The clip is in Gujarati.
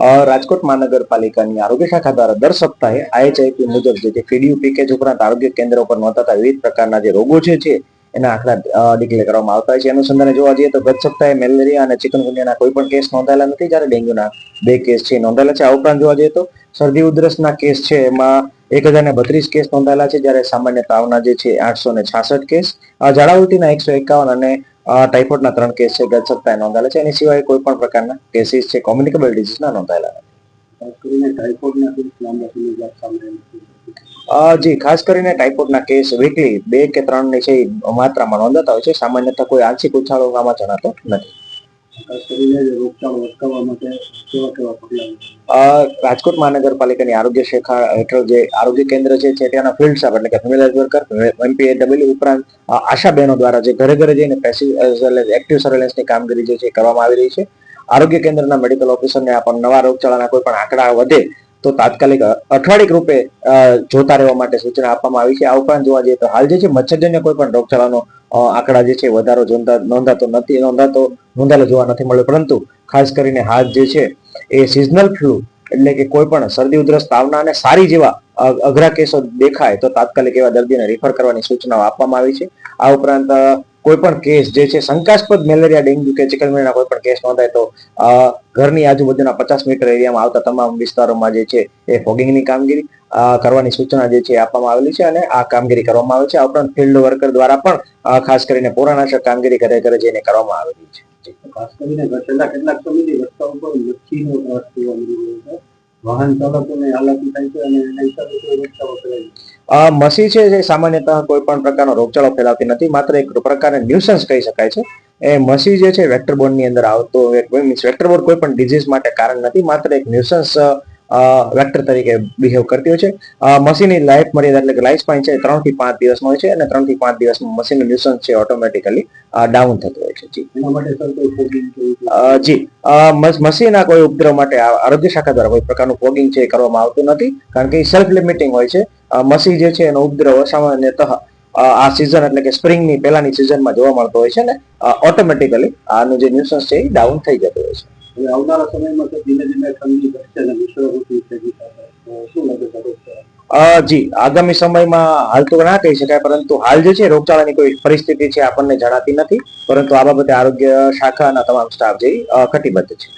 રાજકોટ મહાનગરપાલિકાની આરોગ્ય શાખા દ્વારા દર સપ્તાહે આઈએચઆઈપી મુજબ જે છે ફીડીયુ પેકેજ ઉપરાંત આરોગ્ય કેન્દ્ર ઉપર નોંધાતા વિવિધ પ્રકારના જે રોગો છે એના આંકડા ડિક્લેર કરવામાં આવતા હોય છે. અનુસંધાને જોવા જઈએ તો ગત સપ્તાહે મેલેરિયા અને ચિકનગુનિયાના કોઈ પણ કેસ નોંધાયેલા નથી. જ્યારે ડેન્ગ્યુના બે કેસ છે નોંધાયેલા છે. આ ઉપરાંત જોવા જઈએ તો શરદી ઉધરસના કેસ છે. એમાં એક હજાર ને બત્રીસ કેસ નોંધાયેલા છે. જ્યારે સામાન્ય તાવના જે છે આઠસો ને છાસઠ કેસ. ઝાડા ઉલટીના એકસો એકાવન અને ટાઇફોઇડના ત્રણ કેસ છે ગત સપ્તાહે નોંધાયેલા છે એની સિવાય કોઈ પણ પ્રકારના કેસીસ છે કોમ્યુનિકેબલ ડિઝીઝના નોંધાયેલા જી ખાસ કરીને ટાઇફોઇડના કેસ વીકલી બે કે ત્રણની છે માત્રામાં નોંધાતા હોય છે સામાન્યતઃ કોઈ આંશિક ઉછાળો આમાં જણાતો નથી. રાજકોટ મહાનગરપાલિકાની આરોગ્ય શાખા હેઠળ જે આરોગ્ય કેન્દ્ર છે ત્યાંના ફિલ્ડ સ્ટાફ એટલે કે ફેમિલી વર્કર એમપીએડબલ્યુ ઉપરાંત આશા બહેનો દ્વારા જે ઘરે ઘરે જઈને એક્ટિવ સર્વેલન્સની કામગીરી જે છે કરવામાં આવી રહી છે. આરોગ્ય કેન્દ્રના મેડિકલ ઓફિસરને આ પણ નવા રોગચાળાના કોઈ પણ આંકડા વધે તો તાત્કાલિક અઠવાડિક રૂપે જોતા રહેવા માટે સૂચના આપવામાં આવી છે. આ ઉપરાંત જોવા જઈએ તો હાલ જે છે, મચ્છરજન્ય કોઈ પણ રોગચાળાનો આંકડા જે છે, વધારો નોંધાતો નથી, નોંધાતો, નોંધાયેલો જોવા નથી મળ્યો. પરંતુ ખાસ કરીને હાલ જે છે, એ સિઝનલ ફ્લૂ એટલે કે કોઈ પણ શરદી, ઉધરસ, તાવના અને સારી જેવા અઘરા કેસો દેખાય તો તાત્કાલિક એવા દર્દીને રિફર કરવાની સૂચનાઓ આપવામાં આવી છે. આ ઉપરાંત કોઈ પણ કેસ જે છે, શંકાસ્પદ મેલેરિયા, ડેન્ગ્યુ કે ચિકનગુનિયાના કોઈ પણ કેસ નોંધાય તો ઘરની આજુબાજુના પચાસ મીટર એરિયામાં આવતા તમામ વિસ્તારોમાં જે છે, એ ફોગિંગની કામગીરી કરવાની સૂચના જે છે આપવામાં આવેલી છે અને આ કામગીરી કરવામાં આવે છે. આ ઉપરાંત ફિલ્ડ વર્કર દ્વારા પણ ખાસ કરીને પોરાનાશક કામગીરી ઘરે ઘરે જઈને કરવામાં આવેલી છે. ખાસ કરીને કેટલાક સમયથી રસ્તા ઉપર મચ્છીનો ત્રાસ જોવા મળી રહ્યો છે. અ, મસી છે જે સામાન્યતઃ કોઈ પણ પ્રકારનો રોગચાળો ફેલાવતી નથી માત્ર એક પ્રકારના ન્યુસન્સ કહી શકાય છે. એ મસી જે છે વેક્ટર બોર્ડની અંદર આવતો મીન્સ વેક્ટર બોર્ડ કોઈ પણ ડિઝીઝ માટે કારણ નથી માત્ર એક ન્યુસન્સ વેક્ટર તરીકે બિહેવ કરતી હોય છે. મશીનની લાઈફ મર્યાદા એટલે કે લાઈફ સ્પાન છે ત્રણથી પાંચ દિવસમાં હોય છે અને ત્રણથી પાંચ દિવસમાં મશીનનું ન્યુસન્સ છે ઓટોમેટિકલી ડાઉન થતું હોય છે. જી. જી. મશીનના કોઈ ઉપદ્રવ માટે આરોગ્ય શાખા દ્વારા કોઈ પ્રકારનું ફોગિંગ છે એ કરવામાં આવતું નથી. કારણ કે સેલ્ફ લિમિટિંગ હોય છે. મસી જે છે એનો ઉપદ્રવ સામાન્યતઃ આ સિઝન એટલે કે સ્પ્રિંગની પહેલાની સિઝનમાં જોવા મળતો હોય છે ને ઓટોમેટિકલી આનું જે ન્યુસન્સ છે એ ડાઉન થઈ જતું હોય છે. જી, આગામી સમયમાં હાલ તો ના કહી શકાય, પરંતુ હાલ જે છે રોગચાળાની કોઈ પરિસ્થિતિ છે આપણને જણાતી નથી, પરંતુ આ બાબતે આરોગ્ય શાખાના તમામ સ્ટાફ જે કટિબદ્ધ છે.